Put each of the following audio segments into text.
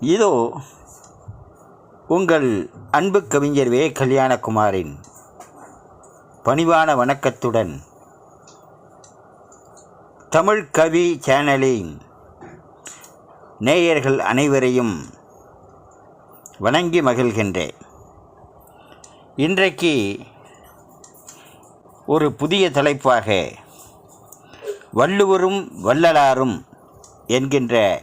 இதோ உங்கள் அன்பு கவிஞர் வே கல்யாணகுமாரின் பணிவான வணக்கத்துடன் தமிழ் கவி சேனலின் நேயர்கள் அனைவரையும் வணங்கி மகிழ்கின்றேன். இன்றைக்கு ஒரு புதிய தலைப்பாக வள்ளுவரும் வள்ளலாரும் என்கின்ற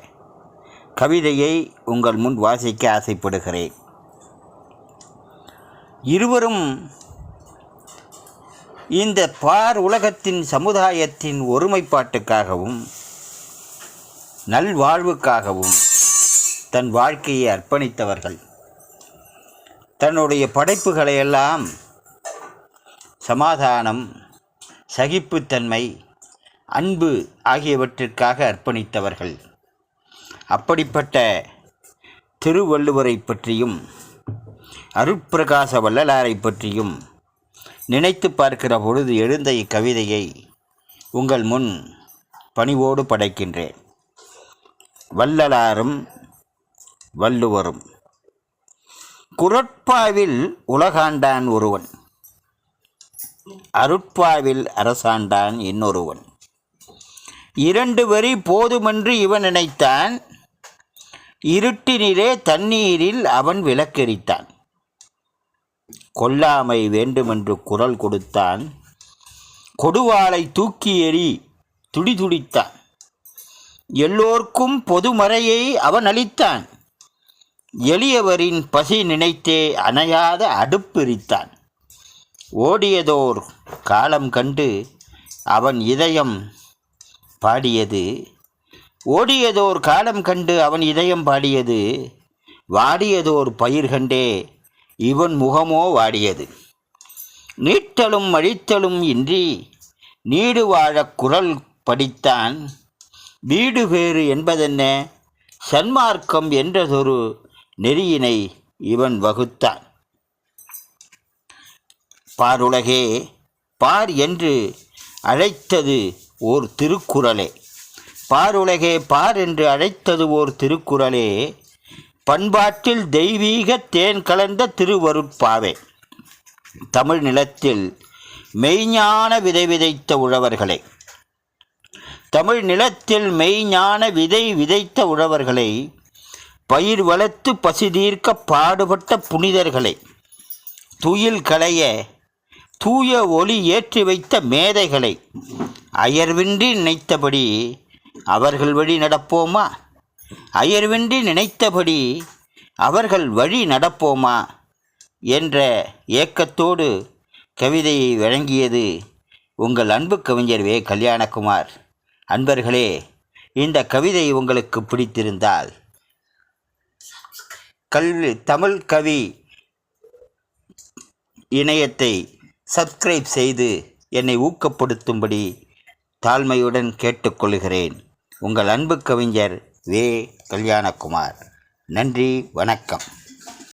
கவிதையை உங்கள் முன் வாசிக்க ஆசைப்படுகிறேன். இருவரும் இந்த பார் உலகத்தின் சமுதாயத்தின் ஒருமைப்பாட்டுக்காகவும் நல்வாழ்வுக்காகவும் தன் வாழ்க்கையை அர்ப்பணித்தவர்கள். தன்னுடைய படைப்புகளையெல்லாம் சமாதானம் சகிப்புத்தன்மை அன்பு ஆகியவற்றிற்காக அர்ப்பணித்தவர்கள். அப்படிப்பட்ட திருவள்ளுவரை பற்றியும் அருட்பிரகாச வள்ளலாரை பற்றியும் நினைத்து பார்க்கிற பொழுது எழுந்த இக்கவிதையை உங்கள் முன் பணிவோடு படைக்கின்றேன். வள்ளலாரும் வள்ளுவரும். குரட்பாவில் உலகாண்டான் ஒருவன். அருட்பாவில் அரசாண்டான் இன்னொருவன். இரண்டு வரி போதுமென்று இவன் நினைத்தான் இருட்டினிலே தண்ணீரில் அவன் விளக்கெரித்தான். கொல்லாமை வேண்டுமென்று குரல் கொடுத்தான். கொடுவாளை தூக்கி எறி துடிதுடித்தான். எல்லோர்க்கும் பொதுமறையை அவன் அளித்தான். எளியவரின் பசி நினைத்தே அணையாத அடுப்பெரித்தான். ஓடியதோர் காலம் கண்டு அவன் இதயம் பாடியது ஓடியதோர் காலம் கண்டு அவன் இதயம் பாடியது வாடியதோர் பயிர் கண்டே இவன் முகமோ வாடியது. நீட்டலும் அழித்தலும் இன்றி நீடு வாழக் குரல் படித்தான். வீடு பேறு என்பதென்ன? சன்மார்க்கம் என்றதொரு நெறியினை இவன் வகுத்தான். பாருலகே பார் என்று அழைத்தது ஓர் திருக்குறளே. பாருலகே பார் என்று அழைத்தது ஓர் திருக்குறளே. பண்பாட்டில் தெய்வீக தேன் கலந்த திருவருட்பாவே தமிழ் நிலத்தில் மெய்ஞான விதை விதைத்த உழவர்களே. தமிழ் நிலத்தில் மெய்ஞான விதை விதைத்த உழவர்களை. பயிர் வளர்த்து பசி தீர்க்க பாடுபட்ட புனிதர்களை. துயில் களைய தூய ஒளி ஏற்றி வைத்த மேதைகளை. அயர்வின்றி நினைத்தபடி அவர்கள் வழி நடப்போமா? அயர்வின்றி நினைத்தபடி அவர்கள் வழி நடப்போமா? என்ற ஏக்கத்தோடு கவிதையை வழங்கியது உங்கள் அன்பு கவிஞர் வே கல்யாணகுமார். அன்பர்களே இந்த கவிதை உங்களுக்கு பிடித்திருந்தால் கல்வி தமிழ் கவி இணையத்தை சப்ஸ்கிரைப் செய்து என்னை ஊக்கப்படுத்தும்படி தாழ்மையுடன் கேட்டுக்கொள்கிறேன். உங்கள் அன்பு கவிஞர் வே கல்யாணகுமார். நன்றி வணக்கம்.